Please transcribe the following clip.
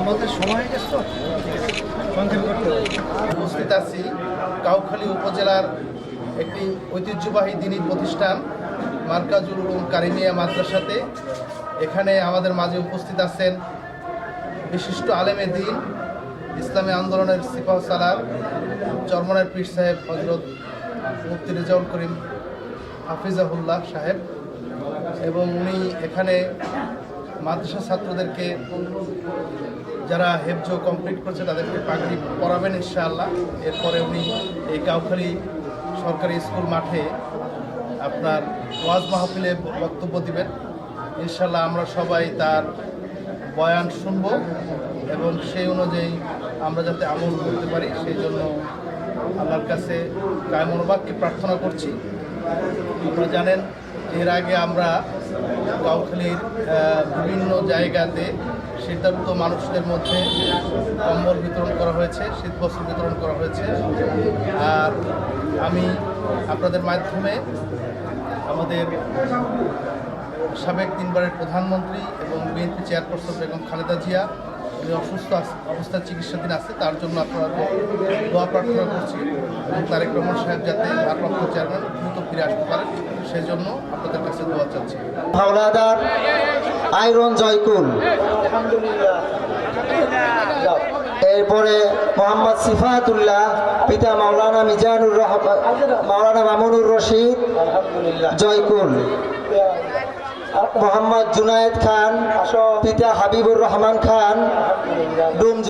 আমাদের সময় উপস্থিত আছি কাউখালী উপজেলার একটি ঐতিহ্যবাহী দিনী প্রতিষ্ঠান মার্কাজুল উলুম কারিমিয়া মাদ্রাসাতে। এখানে আমাদের মাঝে উপস্থিত আছেন বিশিষ্ট আলেমে দিন, ইসলামী আন্দোলনের সিপাহ সালার, চরমনের পীর সাহেব হজরত মুফতি রেজাউল করিম হাফিজাহুল্লাহ সাহেব এবং উনি এখানে মাদ্রাসা ছাত্রদেরকে যারা হেফজ কমপ্লিট করছে তাদেরকে পাগড়ি পরাবেন ইনশাআল্লাহ। এরপরে উনি এই কাউখালী সরকারি স্কুল মাঠে আপনার ওয়াজ মাহফিলে বক্তব্য দিবেন। ইনশাল্লাহ আমরা সবাই তার বয়ান শুনব এবং সেই অনুযায়ী আমরা যাতে আমল করতে পারি, সেই জন্য আল্লাহর কাছে কায়মনোবাক্যে প্রার্থনা করছি। আপনারা জানেন, এর আগে আমরা কাউখালীর বিভিন্ন জায়গাতে শীতার্থ মানুষদের মধ্যে কম্বল বিতরণ করা হয়েছে শীত বস্ত্র বিতরণ করা হয়েছে। আর আমি আপনাদের মাধ্যমে আমাদের সাবেক তিনবারের প্রধানমন্ত্রী এবং বিএনপি চেয়ারপারসন বেগম খালেদা জিয়া অসুস্থ অবস্থায় চিকিৎসাধীন আছে, তার জন্য আপনারা দোয়া প্রার্থনা করছি এবং তারেক রহমান সাহেব যাতে ভারপ্রাপ্ত চেয়ারম্যান দ্রুত ফিরে আসতে পারেন সেই জন্য আপনাদের কাছে দোয়া চাচ্ছি। হাওলাদার আয়রন জয়কুল। এরপরে মোহাম্মদ সিফাতুল্লাহ, পিতা মাওলানা মিজানুর রহমান, মাওলানা মামুনুর রশিদ জয়কুল। মোহাম্মদ জুনায়েদ খান পিতা হাবিবুর রহমান খান ডুম